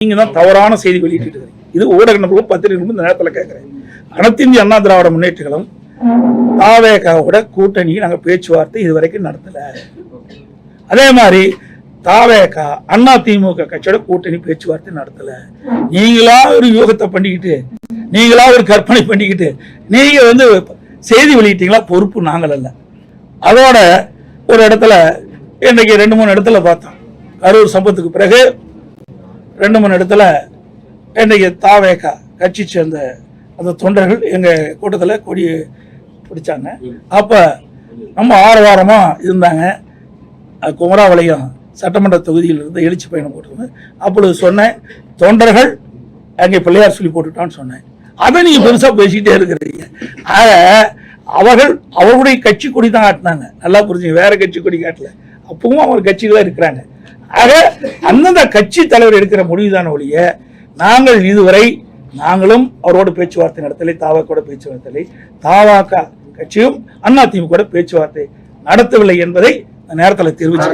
நீங்க தான் தவறான செய்தி வெளியிட்டு இது ஊடக நபர்களும் பத்திரிகைகளும் இந்த நேரத்தில் கேட்கிறேன் அனைத்து இந்திய அண்ணா திராவிட முன்னேற்றங்களும் தாவேகாவோட கூட்டணி நாங்கள் பேச்சுவார்த்தை இதுவரைக்கும் நடத்தல. அதே மாதிரி தாவேகா அண்ணா திமுக கட்சியோட கூட்டணி பேச்சுவார்த்தை நடத்தல. நீங்களா ஒரு யூகத்தை பண்ணிக்கிட்டு நீங்களா ஒரு கற்பனை பண்ணிக்கிட்டு நீங்க வந்து செய்தி வெளியிட்டீங்களா? பொறுப்பு நாங்கள் அல்ல. அதோட ஒரு இடத்துல இன்னைக்கு ரெண்டு மூணு இடத்துல பார்த்தோம். கரூர் சம்பத்துக்கு பிறகு ரெண்டு மூணு இடத்துல இன்னைக்கு தாவேக்கா கட்சி சேர்ந்த அந்த தொண்டர்கள் எங்கள் கூட்டத்தில் கொடி பிடிச்சாங்க. அப்போ நம்ம ஆரவாரமாக இருந்தாங்க. குமராவளையம் சட்டமன்ற தொகுதியில் இருந்து எழுச்சி பயணம் போட்டிருந்தேன் அப்பொழுது சொன்னேன் தொண்டர்கள் அங்கே பிள்ளையார் சொல்லி போட்டுட்டான்னு சொன்னேன். அதை நீங்கள் பெருசாக பேசிக்கிட்டே இருக்கிறீங்க. ஆக அவர்கள் அவர்களுடைய கட்சி கொடி தான் காட்டினாங்க. நல்லா புரிஞ்சுங்க வேற கட்சி கொடி காட்டல. அப்பவும் அவர் கட்சிகளாக இருக்கிறாங்க. ஆக அந்தந்த கட்சி தலைவர் எடுக்கிற முடிவுதான ஒழிய நாங்கள் இதுவரை நாங்களும் அவரோட பேச்சுவார்த்தை நடத்தலை தாவாக்கோட பேச்சு பேச்சுவார்த்தை தாவாக்கா கட்சியும் அதிமுக கூட பேச்சுவார்த்தை நடத்தவில்லை என்பதை நேரத்தில் தெரிவிச்சு